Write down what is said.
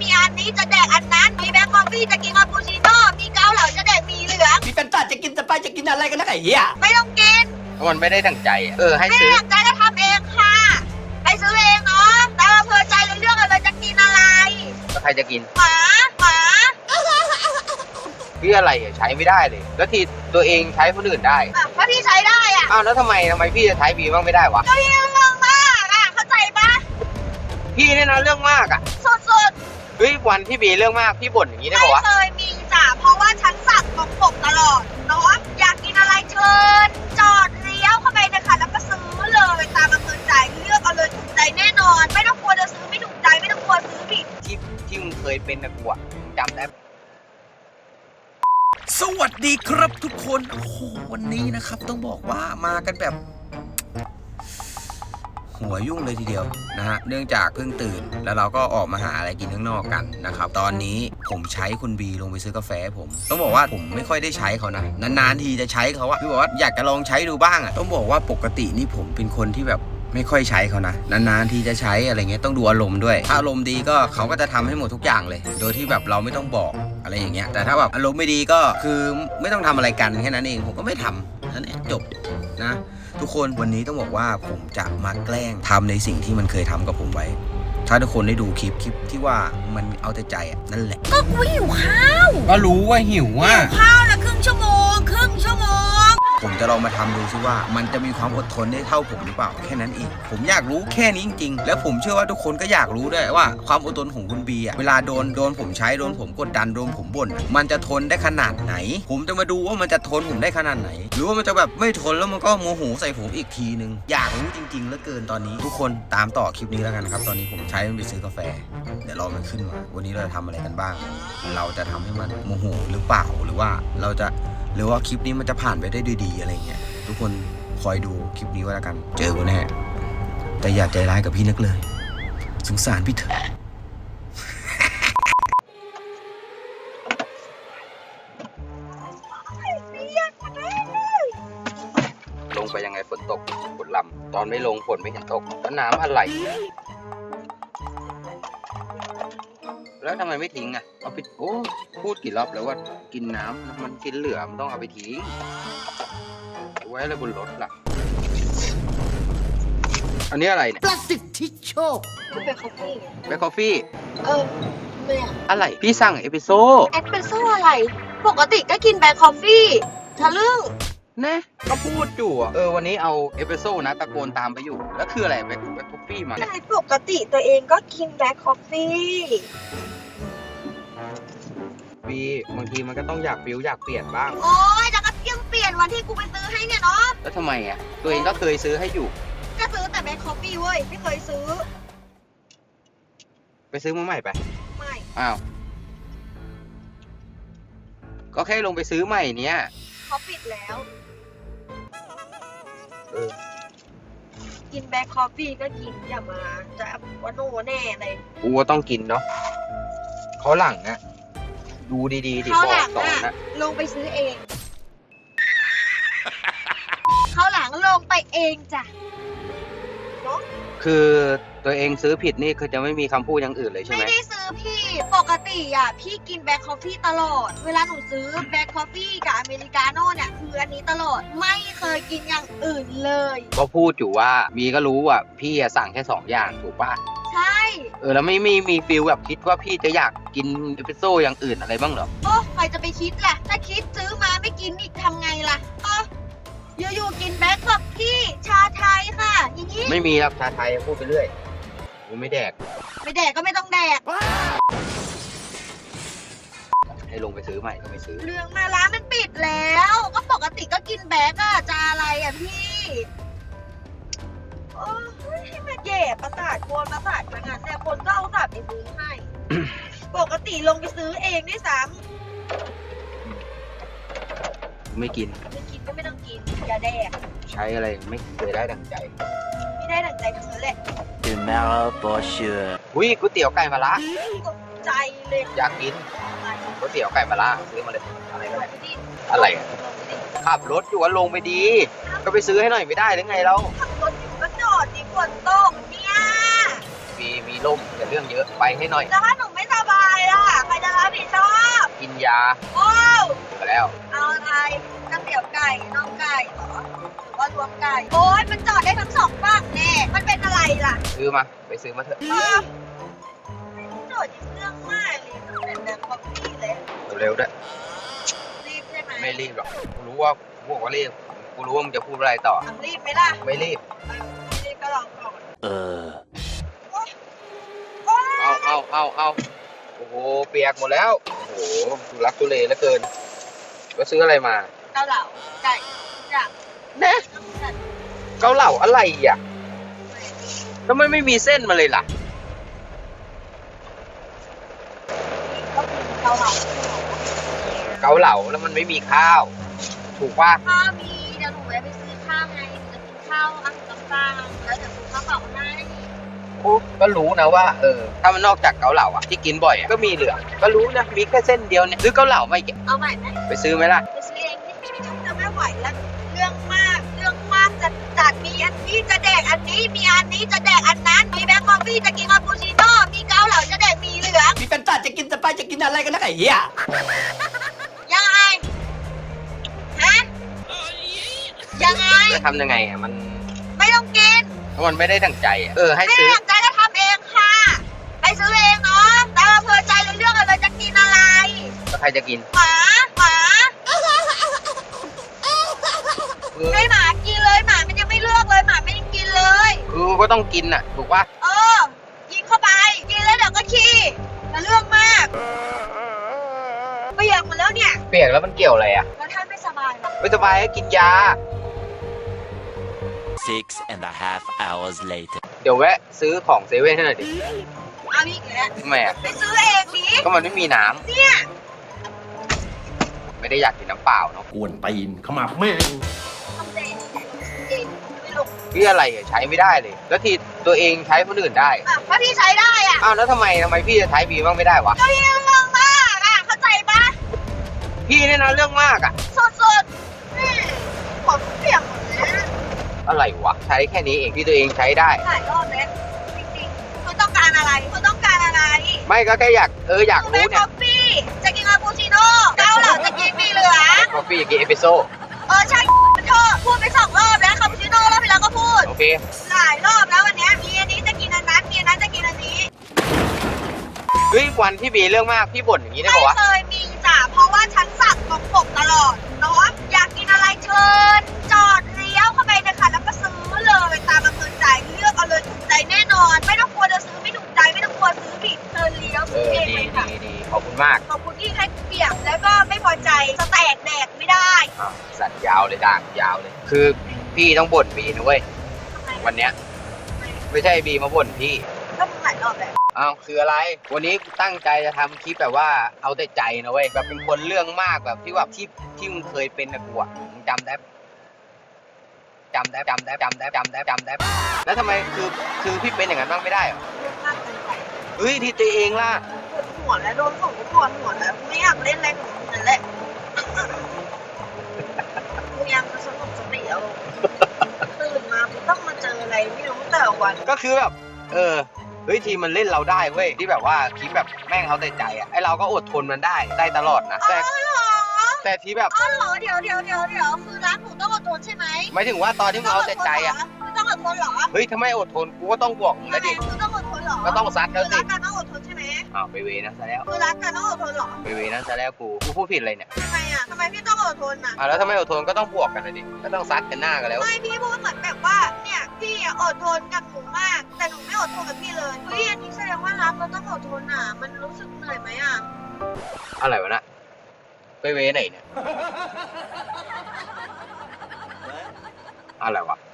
มีอันนี้จะแดกอันนั้น มีแบล็คคอฟฟี่จะกินคาปูชิโน่มีเกาเหลาจะแดกหมีเหลือง มีเป็นต้าจะกินสไปจะกินอะไรกันนะไอ้เหี้ยไม่ต้องกิน มันไม่ได้ดั่งใจอะเออให้ไม่ซื้อ อยากใจก็ทำเองค่ะ ไปซื้อเองเนาะแต่อำเภอใจเลยเลือกเอาเลยจะกินอะไรแล้วใครจะกินหมา หมา พี่อะไรอะใช้ไม่ได้เลย แล้วที่ตัวเองใช้คนอื่นได้ อะถ้าพี่ใช้ได้อะอ้าวแล้วทำไมทำไมพี่จะใช้บีบ้างไม่ได้วะ ก็พี่เรื่องมากอะเข้าใจปะพี่เนี่ยนะเรื่องมากอะสุดเฮ้ยวันที่บีเรื่องมากพี่บ่นอย่างนี้ๆได้ไม่ปะวะเคยมีจ้ะเพราะว่าฉันสั่งของผมตลอดเนาะอยากกินอะไรเชิญ จอดเลี้ยวเข้าไปนะคะแล้วก็ซื้อเลยตามอำเภอใจเลือกเอาเลยถูกใจแน่นอน ไม่ต้องกลัวจะซื้อไม่ถูกใจไม่ต้องกลัวซื้อผิดที่ที่มึงเคยเป็นนะกูอะจำได้สวัสดีครับทุกคนโอ้โหวันนี้นะครับต้องบอกว่ามากันแบบ หัวยุ่งเลยทีเดียวนะฮะ เนื่องจากเพิ่งตื่น แล้วเราก็ออกมาหาอะไรกินข้างนอกกันนะครับ ตอนนี้ผมใช้คุณบีลงไปซื้อกาแฟผม ต้องบอกว่าผมไม่ค่อยได้ใช้เขานะ นานๆทีจะใช้เขาอะคือบอกว่าอยากจะลองใช้ดูบ้างอะต้องบอกว่าปกตินี่ผมเป็นคนที่แบบไม่ค่อยใช้เขานะ นานๆทีจะใช้อะไรเงี้ยต้องดูอารมณ์ด้วย ถ้าอารมณ์ดีก็เขาก็จะทำให้หมดทุกอย่างเลย โดยที่แบบเราไม่ต้องบอกอะไรอย่างเงี้ยแต่ถ้าแบบอารมณ์ไม่ดีก็คือไม่ต้องทำอะไรกันแค่นั้นเองผมก็ไม่ทำนั่นเองจบนะ ทุกคนวันนี้ต้องบอกว่าผมจะมาแกล้งทำในสิ่งที่มันเคยทำกับผมไว้ ถ้าทุกคนได้ดูคลิปคลิปที่ว่ามันเอาแต่ใจอะนั่นแหละก็กูหิวข้าวก็รู้ว่าหิวอะข้าวละครึ่งชั่วโมงครึ่งชั่วโมง ผมจะลองมาทำดูซิว่า มันจะมีความอดทนได้เท่าผมหรือเปล่าแค่นั้นเองผมอยากรู้แค่นี้จริงๆ แล้วผมเชื่อว่าทุกคนก็อยากรู้ด้วยว่าความอดทนของคุณบีอะเวลาโดนโดนผมใช้โดนผมกดดันโดนผมบ่นมันจะทนได้ขนาดไหน ผมจะมาดูว่ามันจะทนผมได้ขนาดไหน หรือว่ามันจะแบบไม่ทนแล้วมันก็โมโหใส่ผมอีกทีนึงอยากรู้จริงๆเหลือเกินตอนนี้ ทุกคนตามต่อคลิปนี้แล้วกันครับ ตอนนี้ผมใช้มันไปซื้อกาแฟ เดี๋ยวรอมันขึ้นมาวันนี้เราจะทำอะไรกันบ้าง เราจะทำให้มันโมโหหรือเปล่าหรือว่าเราจะหรือว่าคลิปนี้มันจะผ่านไปได้ด้วยดีอะไรเงี้ยทุกคนคอยดูคลิปนี้ไว้แล้วกัน เจอกูแน่แต่อย่าใจร้ายกับพี่นักเลย สงสารพี่เถอะลงไปยังไงฝนตกฝนลำตอนไม่ลงฝนไม่เห็นตกแล้วน้ำอะไร แล้วทำไมไม่ทิ้งอะเอาไปโอ้พูดกี่รอบแล้วว่ากินน้ำมันกินเหลือมันต้องเอาไปทิ้ง ไว้อะไรบนรถล่ะ อันนี้อะไรเนี่ยเป็นคอฟฟี่แบล็คคอฟฟี่ เออแม่อะไร พี่สั่งเอสเปรสโซ่เอสเปรสโซ่อะไร ปกติก็กินแบล็คคอฟฟี่ทะลึ่งนะก็พูดอยู่อะเออ วันนี้เอาเอสเปรสโซ่นะ ตะโกนตามไปอยู่ แล้วคืออะไรแบล็คแบล็คคอฟฟี่มันแต่ปกติตัวเองก็กินแบล็คคอฟฟี่วีบางทีมันก็ต้องอยากฟิวอยากเปลี่ยนบ้าง โอ้ยแล้วก็ เพียงเปลี่ยนวันที่กูไปซื้อให้เนี่ยเนาะแล้วทำไมอะ ตัวเองก็เคยซื้อให้อยู่ ก็ซื้อแต่แบล็คคอฟฟี่เว้ยไม่เคยซื้อไปซื้อมาใหม่ไป ไม่ อ้าว ก็แค่ลงไปซื้อใหม่เนี้ยเขาปิดแล้ว เออ กินแบล็คคอฟฟี่ก็กินอย่ามา จะวาโนแน่เลย กูว่าต้องกินเนาะเขาหลังอะดูดีๆดิเขาบหอลักงสอนอะนะ ลงไปซื้อเองเขาหลังลงไปเองจ้ะคือตัวเองซื้อผิดนี่คือจะไม่มีคำพูดอย่างอื่นเลยใช่ไหไม่มได้ซื้อพี่ปกติอะพี่กินแบล็คคอฟฟี่ตลอด เวลาหนูซื้อแบล็คคอฟฟี่กับอเมริกาโน่เนี่ยคืออันนี้ตลอดไม่เคยกินอย่างอื่นเลย ก็พูดอยู่ว่ามีก็รู้ว่าพี่อะสั่งแค่สองอย่างถูกป่ะใช่ เออแล้วไม่มีมีฟิลแบบคิดว่าพี่จะอยากกินเอสเปรสโซ่อย่างอื่นอะไรบ้างเหรอ โอ้ใครจะไปคิดล่ะ ถ้าคิดซื้อมาไม่กินอีก บล็คคอฟฟี่ชาไทยค่ะอย่างนี้ไม่มีหรอกชาไทยพูดไปเรื่อยกูไม่แดก ไม่แดกก็ไม่ต้องแดก ให้ลงไปซื้อใหม่ก็ไม่ซื้อ เรื่องมาร้านมันปิดแล้ว ก็ปกติก็กินแบกอะจะอะไรอะพี่โอ้ยให้มาแย่ประสาทกวนประสาทมางั้นแต่คนก็เอาสับไปซื้อให้ ปกติลงไปซื้อเองด้วยซ้ไม่กินำไม่กินก็ไม่ต้องกินอย่าแดก ใช้อะไรไม่เคยได้ดังใจ ไม่ได้ดั่งใจทั้งนั้นแหละ Tomorrow for sure. อุ้ยก๋วยเตี๋ยวไก่มะระตกใจเลยอยากกินอะไรก๋วยเตี๋ยวไก่มะระซื้อมาเลยอะไรก็ลได้งไปดิอะไรอะลงไปดิขับรถอยู่ว่าลงไปดี ก็ไปซื้อให้หน่อยไม่ได้หรือไงเราขับรถอยู่ก็จอดดิฝนตกเนี่ย มีมีร่มแต่เรื่องเยอะไปให้หน่อย แล้วถ้าหนูไม่สบกินยาโอ้วไปแล้ว เอาอะไรก๋วยเตี๋ยวไก่น่องไก่เหรอห รือว่ารวมไก่ โอ้ยมันจอดได้ทั้งสองฝั่งแน่ มันเป็นอะไรล่ะซื้อมา ไปซื้อมาเถอะอ้าวโจทย์ยิ่งเรื่องมากเลยตั้งแต่แบบป๊อปปี้เลย เร็วๆด้วย รีบใช่ไหมไม่รีบหรอกกูรู้ว่ากูบอกว่ารีบ กูรู้ว่ามึงจะพูดอะไรต่อ อะรีบไหมล่ะไม่รีบ ไม่รีบก็ลองก่อน Uh. โอ๊ยเอาเอาเอาเอาโอ้โห เปียกหมดแล้ว โอ้โหทุรักทุเลเหลือเกิน ก็ซื้ออะไรมา เกาเหลาไก่ทุกอย่าง แน่เกาเหลาอะไรอะทำไมไม่มีเส้นมาเลยล่ะก็คือเกาเหลาเกาเหลาแล้วมันไม่มีข้าว ถูกป่ะข้าวมีเดี๋ยวหนูแวะไปซื้อข้าวไงหนูจะกินข้าวอังกับฟางแล้วเดี๋ยวซื้อข้าวเปล่าให้ก็รู้นะว่าเออถ้ามันนอกจากเกาเหลาอะที่กินบ่อยอะก็มีเหลือ ก็รู้นะมีแค่เส้นเดียวเนี่ยซื้อเกาเหลาไม่เก็บเอาใหม่ไหมไปซื้อไหมล่ะไป มีอันนี้จะแดกอันนั้น มีแบล็คคอฟฟี่จะกินคาปูชิโน่มีเกาเหลาจะแดกหมีเหลืองมีกันจัดจะกินจะไปจะกินอะไรกันนะไอ้เหี้ยยังไงฮะยังไง จะทำยังไงอะมันไม่ต้องกินมันไม่ได้ตั้งใจอะเออให้ไม่ซื้ออยากใจก็ทำเองค่ะ ไปซื้อเองเนาะแต่อำเภอใจเลยเรื่องอะไรจะกินอะไร แล้วใครจะกินหมาหมาคือให้หมากินเลยหมา ก็ต้องกินอะ ถูกป่ะเออ กินเข้าไป กินแล้วเดี๋ยวก็ขี้แต่เรื่องมากเปียกหมดแล้วเนี่ย เปียกแล้วมันเกี่ยวอะไรอะแล้วท่านไม่สบายเหรอไม่สบายให้กินยา Six and a half hours later. เดี๋ยวแวะซื้อของเซเว่นให้หน่อยดิเอาอีกแล้วทำไมอะ ไปซื้อเองดิก็มันไม่มีน้ำเนี่ยไม่ได้อยากกินน้ำเปล่าเนาะ กวนตีนเข้ามาแม่งทำเองเองไม่ลง พี่อะไรอะใช้ไม่ได้เลย แล้วทีตัวเองใช้คนอื่นได้อะถ้าพี่ใช้ได้อะอ้าวแล้วทำไมทำไมพี่จะใช้บีบ้างไม่ได้วะก็ยังเรื่องมากอะเข้าใจปะพี่เนี่ยนะเรื่องมากอะสุดๆนี่ผมเปียกหมดแล้วอะไรวะใช้แค่นี้เองที่ตัวเองใช้ได้ หลายรอบแล้วจริงๆคุณต้องการอะไรคุณต้องการอะไรไม่ก็แค่อยากเอออยากแบรู้ล็คเนี่คอยฟฟี่จะกินคาปูชิโน่เกาเหลาจะกินหมีเหลือง กาแฟอยากกินเอสเปรสโซ่ เออใช่โทษพูดไปสองร ก็พูดโอเคหลายรอบแล้ววันเนี้ยมีอันนี้จะกินอันนั้นมีอันนั้นจะกินอันนี้เฮ้ยวันที่บีเรื่องมากพี่บ่นอย่างนี้ได้ไม่ปะวะเคยมีจ้ะเพราะว่าฉันสั่งตรงปกตลอดเนาะอยากกินอะไรเชิญจอดเลี้ยวเข้าไปเลยค่ะแล้วก็ซื้อเลยตามอำเภอใจเลือกเอาเลยถูกใจแน่นอน ไม่ต้องกลัวจะซื้อไม่ถูกใจไม่ต้องกลัวซื้อผิดเชิญเลี้ยวเอซื้ออเองดีเลยค่ะดีดีขอบคุณมากขอบคุณที่ให้เปียกแล้วก็ไม่พอใจจะแตกแดกไม่ได้อ้าวสัตว์ยาวเลยด่างยาวเลย คือพี่ต้องบ่นบีนะเว้ยทำไม วันเนี้ย ไม่ใช่บีมาบ่นพี่ ก็มึงหลายรอบแล้วอ้าวคืออะไร วันนี้กูตั้งใจจะทำคลิปแบบว่าเอาแต่ใจนะเว้ยแบบเป็นคนเรื่องมากแบบที่แบบที่ที่มึงเคยเป็นนะกูอะมึงจำได้จำได้จำได้จำได้จำได้จำได้แล้วทำไมคือคือพี่เป็นอย่างนั้นบ้างไม่ได้เหรอเรื่องมากเกินไปเฮ้ยที่ตัวเองล่ะปวดหัวแล้วโดนส่งก็ปวดหัวแล้วไม่อยากเล่นอะไรกับมึงนั่นแหละ ไรไม่รู้แต่ละวันก็คือแบบเออเฮ้ยทีมมันเล่นเราได้เว้ยที่แบบว่าคลิปแบบแม่งเอาแต่ใจอะไอเราก็อดทนมันได้ได้ตลอดนะแต่อ๋อเหรอแต่ที่แบบอ๋อเหรอเดี๋ยวเดี๋ยวเดี๋ยวเดี๋ยวคือร้านหนูต้องอดทนใช่ไหมหมายถึงว่าตอนที่มึงเอาแต่ใจอะคือต้องอดทนเหรอเฮ้ยถ้าไม่อดทนกูก็ต้องบวกมึงทำแล้วไมดิ คือต้องอดทนเหรอก็ต้องซัดคืแล้วอสิรักกันต้องอดทนใช่ไหมอ้าวไปเวนั้นซะแล้ว คือรักกันต้องอดทนเหรอ ไปเวนั้นซะแล้วกู กูพูดผิดอะไรเนี่ย ทำไมอะทำไมพี่ต้องอดทนอะ อะแล้วถ้าไม่อดทนก็ต้องบวกกันเลยดิ ก็ต้องซัดกันหน้ากันแล้ว ไม่พี่พูดเหมือนแบบว่าเนี่ยพี่อะอดทนกับหนูมาก แต่หนูไม่อดทนกับพี่เลยเฮ้ยอันนี้แสดงว่ารักเราต้องอดทนอะ มันรู้สึกเหนื่อยไหมอะอะไรวะนะไปเวไหนเนี่ย อะไรวะ